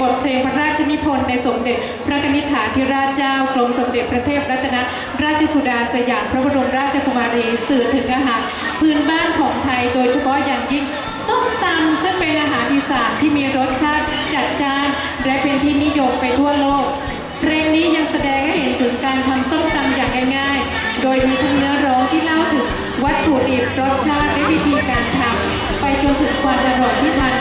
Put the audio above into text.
บทเพลงพระราชนิพนธ์ในสมเด็จ พระนิธิฐาธิราชเจ้ากรมสมเด็จพระเทพรัตนราชสุดาสยามพระบรมราชกุมารีสื่อถึงอาหารพื้นบ้านของไทยโดยเฉพาะอย่างยิ่งส้มตำซึ่งเป็นอาหารอีสานที่มีรสชาติจัดจ้านและเป็นที่นิยมไปทั่วโลก เพลงนี้ยังแสดงให้เห็นถึงการทำส้มตำอย่างง่ายๆ โดยมีทั้งเนื้อร้องที่เล่าถึงวัตถุดิบรสชาติและวิธีการทำไปจนถึงความอร่อยที่ทาน